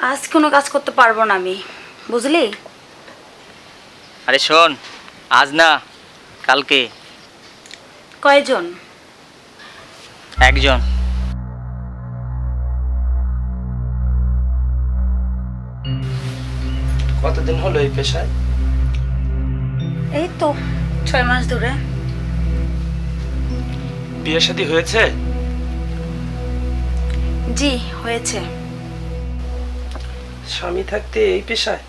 আজ কোনো কাজ করতে পারব না আমি। বুঝলি? আরে শোন আজ না কালকে। কয়জন? একজন। কতদিন হলো এই পেশায়? এই তো ছয় মাস ধরে। বিয়ে শাদী হয়েছে? জি হয়েছে। স্বামী থাকতে এই পেশায়?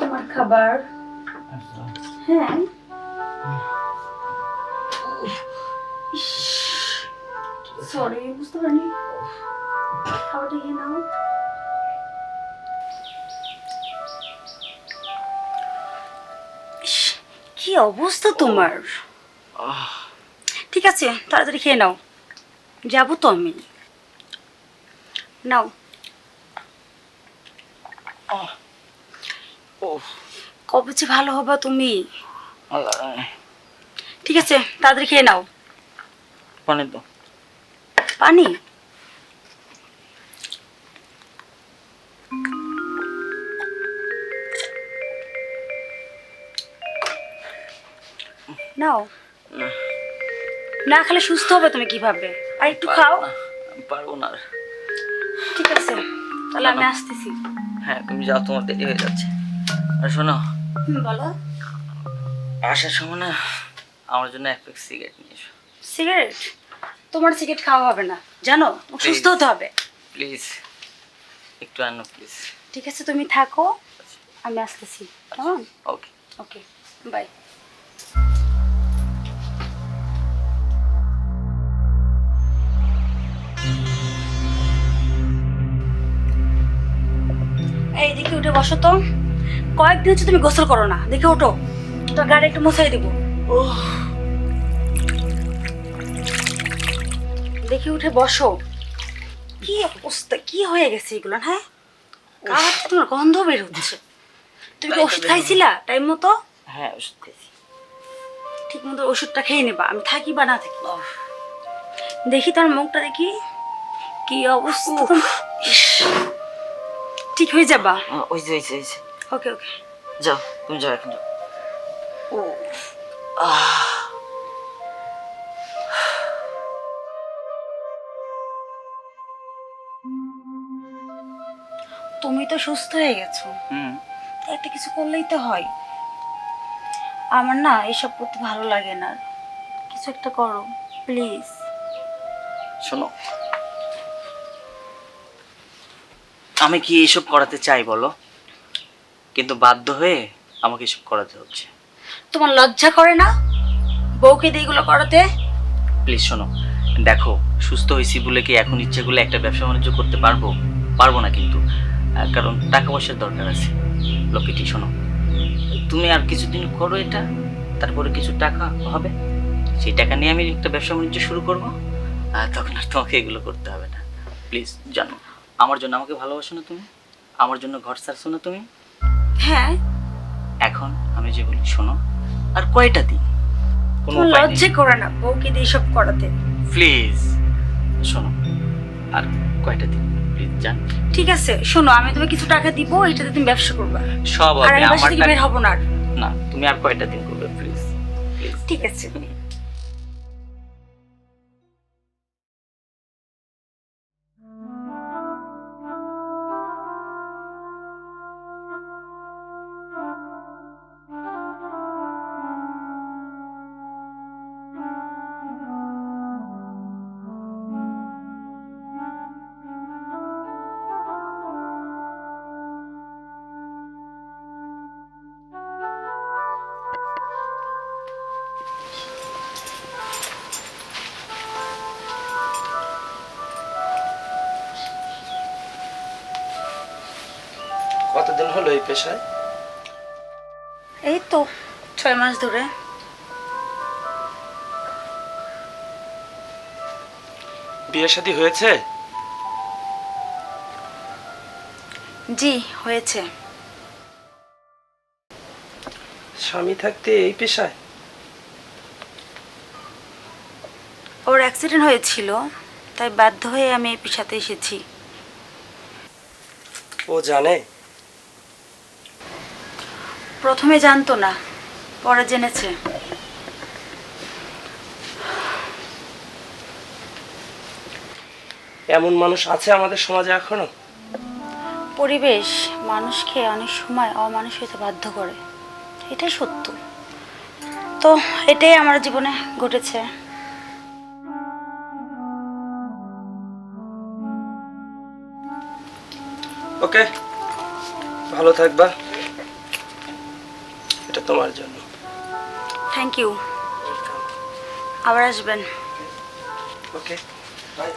তোমার খাবার। হ্যাঁ। সরি বুঝতে পারিনি। খাবারটা খেয়ে নাও ইস, কি অবস্থা তোমার? ঠিক আছে তাড়াতাড়ি খেয়ে নাও। যাব তো আমি। নাও। ও কবে যে ভালো হবে তুমি? ঠিক আছে তাড়াতাড়ি খেয়ে নাও। মানে তো পানি? নাও। না। না খেলে সুস্থ হবে তুমি কীভাবে আর একটু খাও। পারব না। ঠিক আছে তাহলে আমি আসতেছি। হ্যাঁ তুমি যাও তোমার দেরি হয়ে যাচ্ছে। আর শোনো বলো। আসার সময় না আমার জন্য এক প্যাক সিগারেট নিয়ে এসো। সিগারেট? তোমার সিগারেট খাওয়া হবে না। জানো সুস্থ হতে হবে। প্লিজ একটু আনো প্লিজ ঠিক আছে তুমি থাকো। আমি আসতেছি। কেমন? ওকে ওকে বাই এই দেখি উঠে বসো তো। কয়েকদিন হচ্ছে তুমি গোসল করো না। দেখে ওঠো তোর গাড়ি একটু মুছাই দেবো। দেখি উঠে বসো। কি অবস্থা? কি হয়ে গেছে এগুলো হ্যাঁ? কার তোমার গন্ধ বের হচ্ছে। তুমি কি ওষুধ খাইছিলা টাইম মতো? হ্যাঁ ওষুধ খেয়েছি ঠিক মতো ওষুধটা খেয়ে নেবা। আমি থাকি বা না থাকি। দেখি তোর মুখটা দেখি। কি অবস্থা? তোমার? ঠিক হয়ে যাবা? আহ, ওই যে ওই যে ওকে ওকে যাও তুমি যাও এখন। যাও ও তুমি তো সুস্থ হয়ে গেছো। তো একটা কিছু করলেই তো হয়। আমার না এসব করতে ভালো লাগে না। কিছু একটা করো প্লিজ শোনো আমি কি এসব করাতে চাই বলো? কিন্তু বাধ্য হয়ে আমাকে এসব করাতে হচ্ছে। তোমার লজ্জা করে না? বউকে দিয়ে এগুলো করাতে? প্লিজ শোনো দেখো সুস্থ হয়েছি বলে কি এখন ইচ্ছে করলে একটা ব্যবসা বাণিজ্য করতে পারব? পারব না কিন্তু কারণ টাকা পয়সার দরকার আছে। লোকেটি শোনো তুমি আর কিছুদিন করো এটা তারপরে কিছু টাকা হবে। সেই টাকা নিয়ে আমি একটা ব্যবসা বাণিজ্য শুরু করব আর তখন আর তোমাকে এগুলো করতে হবে না। প্লিজ জানো আমার জন্য আমাকে ভালোবাসো না তুমি? আমার জন্য ঘর ছাড়ছো না তুমি? হ্যাঁ। এখন আমি যে বলি শোনো আর কয়টা দিন? কোনো লজ্জা করে না বউকে দিয়ে সব করাতে। প্লিজ শোনো আর কয়টা দিন প্লিজ জান। ঠিক আছে শোনো আমি তোমাকে কিছু টাকা দিব এটাতে তুমি ব্যবসা করবে। সব হবে আমি আমার থেকে বের হব না। না তুমি আর কয়টা দিন করবে প্লিজ প্লিজ। ঠিক আছে। পেশায় এই তো ছয় মাস ধরে। বিয়ে শাদী হয়েছে? জি হয়েছে। স্বামী থাকতে এই পেশায়? ওর অ্যাক্সিডেন্ট হয়েছিল তাই বাধ্য হয়ে আমি এই পেশাতে এসেছি। ও জানে? প্রথমে জানতো না পরে জেনেছে। এমন মানুষ আছে আমাদের সমাজে এখনও? পরিবেশ মানুষকে অনেক সময় অমানুষ হতে বাধ্য করে। এটাই সত্য। তো এটাই আমার জীবনে ঘটেছে। ওকে ভালো থাকবা। তোমার জন্য। থ্যাংক ইউ আবার আসবেন। ওকে বাই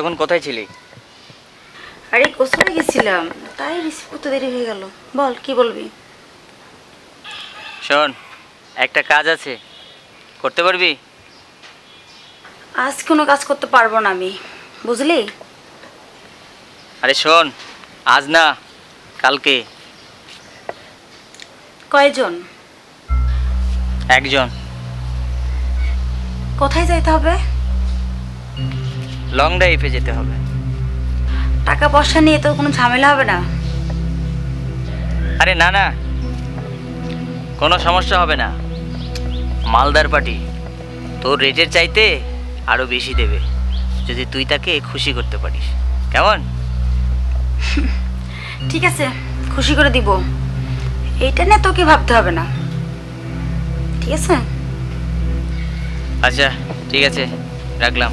এতক্ষণ কোথায় ছিলি? আরে কোথায় গেছিলাম। তাই রিসিভ করতে দেরি হয়ে গেল। বল কি বলবি? শোন একটা কাজ আছে। করতে পারবি? আজ কোনো কাজ করতে পারব না আমি। বুঝলি? আরে শোন আজ না কালকে। কয়জন? একজন। কোথায় যাইতে হবে? লং ড্রাইভে যেতে হবে। টাকা পয়সা নিয়ে তো কোনো ঝামেলা হবে না। আরে না না। কোনো সমস্যা হবে না। মালদার পার্টি। তোর রেটের চাইতে আরও বেশি দেবে যদি তুই তাকে খুশি করতে পারিস। কেমন? ঠিক আছে খুশি করে দিব। এইটা নিয়ে তোকে ভাবতে হবে না। ঠিক আছে? আচ্ছা ঠিক আছে রাখলাম।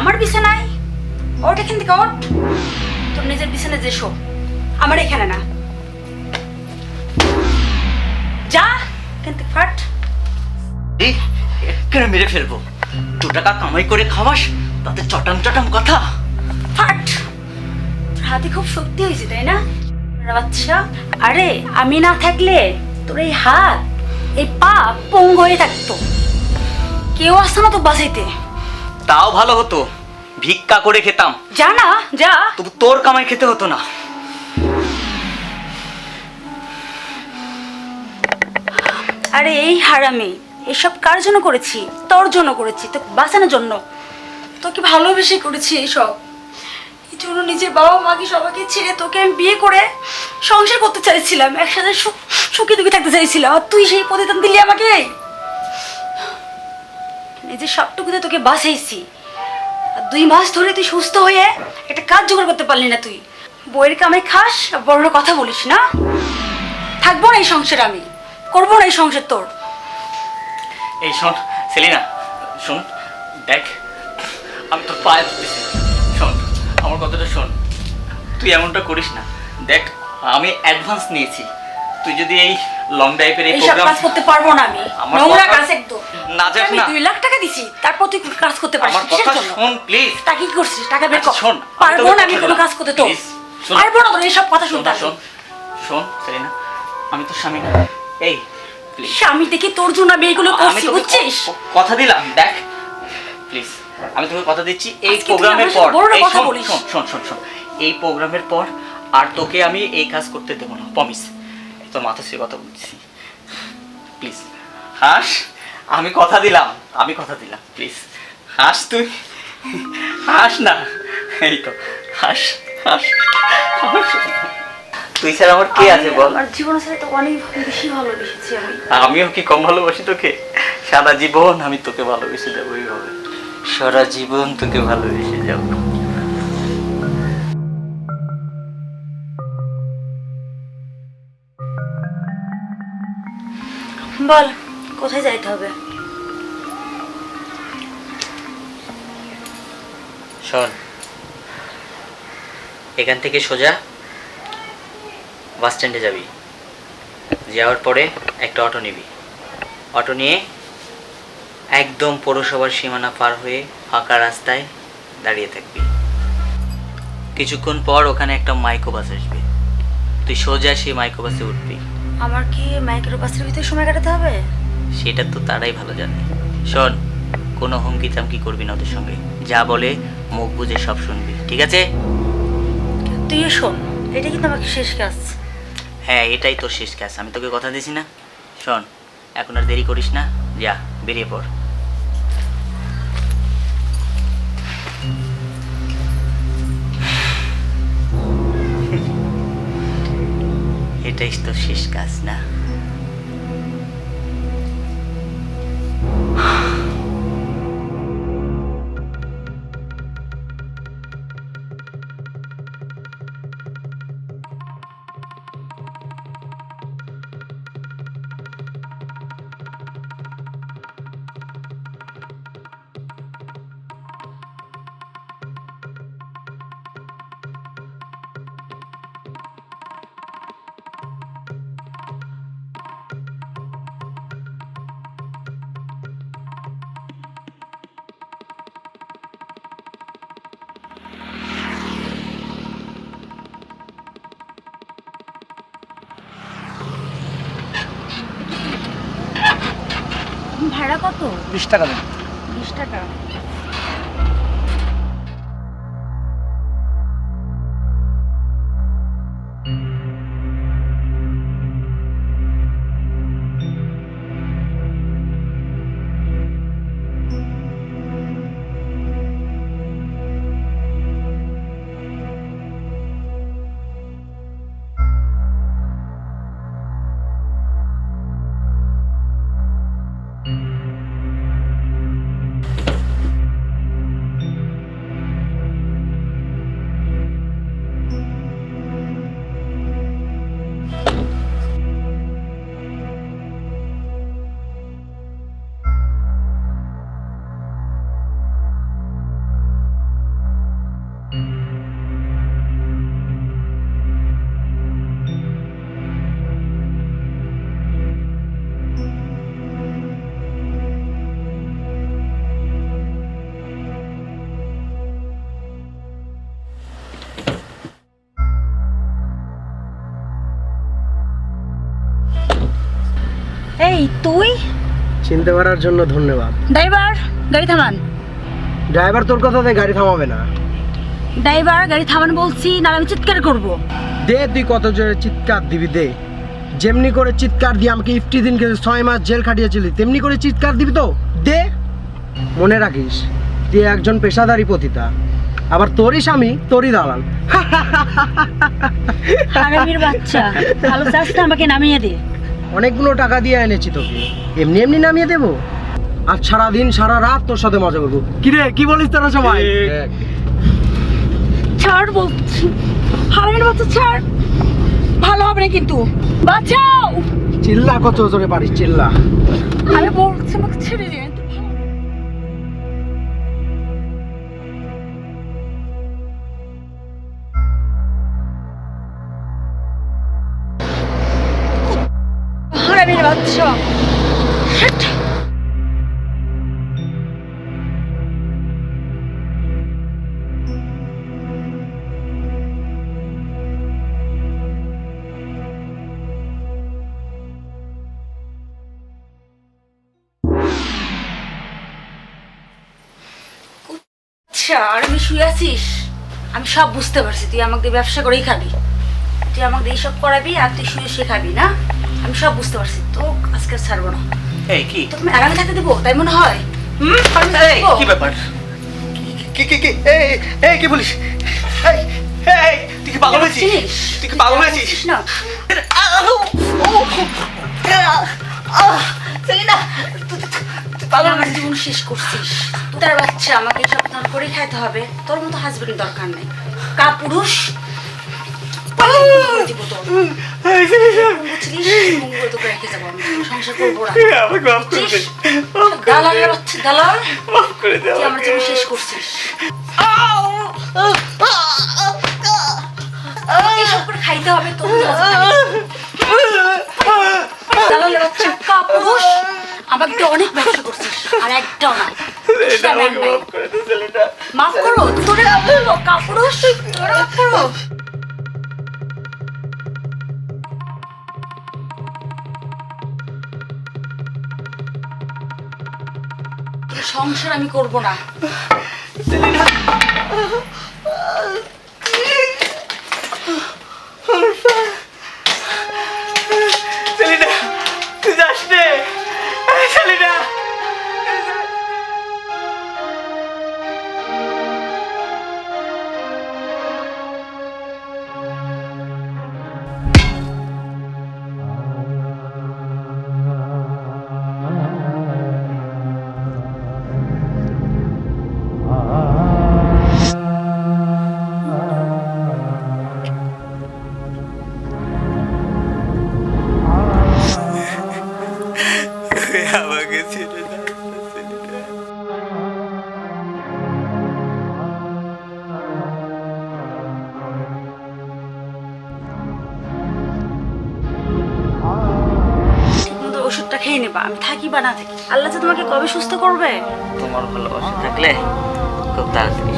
আমার বিছানায়? ওঠ এখান থেকে ওঠ। তোর নিজের বিছানায় যে শো আমার এখানে না। যা এখান থেকে ফাট। এখানে মেরে ফেলব? দু টাকা কামাই করে খাওয়াস তাতে চটাম চটাম কথা। ফাট। তোর হাতে খুব শক্তি হয়েছে তাই না? বাচ্চা আরে আমি না থাকলে তোর এই হাত এই পা পঙ্গ হয়ে থাকতো। কেউ আসতো না তো বাঁচাইতে তাও ভালো হতো। ভিক্ষা করে খেতাম। যা না যা। তবু তোর কামাই খেতে হতো না। আরে এই হারামি এসব কার জন্য করেছি? তোর জন্য করেছি তোকে বাঁচানোর জন্য। তোকে ভালোবেসে করেছি এইসব। এই জন্য নিজের বাবা মাকে সবাইকে ছেড়ে তোকে আমি বিয়ে করে সংসার করতে চাইছিলাম একসাথে সুখী দুঃখী থাকতে চাইছিলাম? আর তুই সেই প্রতিদান দিলি আমাকে? নিজের সবটুকুতে তোকে বাঁচাইছি। আর দুই মাস ধরে তুই সুস্থ হয়ে একটা কাজ জোগাড় করতে পারলি না তুই। বইয়ের কামাই খাস বড় কথা বলিস, না? থাকব না এই সংসার আমি। করব না এই সংসার তোর। এই শোন, সেলিনা, শোন, দেখ, আমি তোর পায়ে ধরতেছি। শোন, আমার কথাটা শোন। তুই এমনটা করিস না। দেখ, আমি অ্যাডভান্স নিয়েছি। তুই যদি এই লং ড্রাইভের এই প্রোগ্রাম কাজ করতে পারব না আমি। নোংরা কাজ একদম। না না। দুই লাখ টাকা দিছি তারপর তুই কাজ করতে পারছিস আমার কথা? শোন প্লিজ তা কি করছিস? টাকা বের কর। আচ্ছা, শোন, আমি পারব না আমি কোনো কাজ করতে তো। পারব না তোর কথা শুনতে। শোন শোন সেলিনা আমি তো স্বামী এই প্লিজ স্বামী দেখি তোর জন্য আমি এইগুলো আমি করছি বুঝছিস? কথা দিলাম দেখ। প্লিজ আমি তোকে কথা দিচ্ছি এই প্রোগ্রামের পর। এই শোন। শোন শোন শোন শোন। এই প্রোগ্রামের পর আর তোকে আমি এই কাজ করতে দেবো না প্রমিস মাথা কথা বলছি। প্লিজ হাস আমি কথা দিলাম আমি কথা দিলাম প্লিজ হাস তুই? হাস না। এই তো হাস হাস। তুই স্যার আমার কে আছে বল? আমার জীবনের সাথে তো অনেক বেশি ভালোবেসেছি আমি। আমিও কি কম ভালোবাসি তোকে? সারা জীবন আমি তোকে ভালোবেসে যাব এইভাবে। সারা জীবন তোকে ভালোবেসে যাব। বল, কোথায় যাইতে হবে? শোন, এখান থেকে সোজা বাস স্ট্যান্ডে যাবি। যাওয়ার পরে একটা অটো নিবি। অটো নিয়ে একদম পৌরসভার সীমানা পার হয়ে ফাঁকা রাস্তায় দাঁড়িয়ে থাকবি। কিছুক্ষণ পর ওখানে একটা মাইক্রো বাস আসবে। তুই সোজা সেই মাইক্রো বাসে উঠবি। আমার কি মাইক্রো ভিতরে সময় কাটাতে হবে? সেটা তো তারাই ভালো জানে। শোন কোনো হুমকি চামকি করবি না ওদের সঙ্গে। যা বলে মুখ বুঝে সব শুনবি ঠিক আছে? তুই শোন এটা কিন্তু আমাকে শেষ কাজ হ্যাঁ এটাই তোর শেষ কাজ আমি তোকে কথা দিছি না। শোন এখন আর দেরি করিস না যা বেরিয়ে পড়। এটাই তো শেষ কাজ না? ভাড়া কত? বিশ টাকা দেন। বিশ টাকা। চিনতে পারার জন্য ধন্যবাদ। ড্রাইভার গাড়ি থামান। ড্রাইভার তোর কথা কথাতে গাড়ি থামাবে না। ড্রাইভার গাড়ি থামান বলছি না আমি চিৎকার করব। দে তুই কত জোরে চিৎকার দিবি দে। যেমনি করে চিৎকার দিয়ে আমাকে ইফটি দিন দিনকে ছয় মাস জেল খাটিয়েছিলি তেমনি করে চিৎকার দিবি তো। দে। মনে রাখিস তুই একজন পেশাদারি পতিতা। আবার তোরই স্বামী তোরই দালাল। হারামির বাচ্চা ভালো আমাকে নামিয়ে দে। অনেকগুলো টাকা দিয়ে এনেছি তোকে। এমনি এমনি নামিয়ে দেবো। আর সারাদিন সারা রাত তোর সাথে মজা করব। কি রে কি বলিস তারা সবাই? ছাড় বলছি। হারামির বাচ্চা ছাড়। ভালো হবে না কিন্তু। বাঁচাও! চিল্লা কত জোরে পারিস চিল্লা। আরে বলছি আমাকে ছেড়ে দিন আচ্ছা আর আমি শুয়ে আছিস? আমি সব বুঝতে পারছি, তুই আমাকে ব্যবসা করেই খাবি। তুই আমাকে এইসব করাবি আর তুই শুয়ে শুয়ে খাবি, না? আমি সব বুঝতে পারছি। তো আজকে ছাড়বো না। এই কি? তোকে আমি আরামে থাকতে দেবো তাই মনে হয়? হুম? কি ব্যাপার? কি কি কি এই এই কি বলিস? এই এই তুই কি পাগল হয়েছিস? তুই কি পাগল হয়েছিস? না? পাগল আমার জীবন শেষ করছিস। তার বাচ্চা আমাকে আপনার করে খাইতে হবে। তোর মতো হাজবেন্ড দরকার নেই। কা খাইতে হবে husband। দালালের বাচ্চা, আমাকে তুই অনেক ব্যবসা করছিস আর একটাও না মাফ করে করো তোরে কাপুরুষ তোরে মাফ করব সংসার আমি করব না। খেয়ে নেবা, আমি থাকি বা না থাকি। আল্লাহ তোমাকে কবে সুস্থ করবে? তোমার ভালোবাসা থাকলে খুব তাড়াতাড়ি।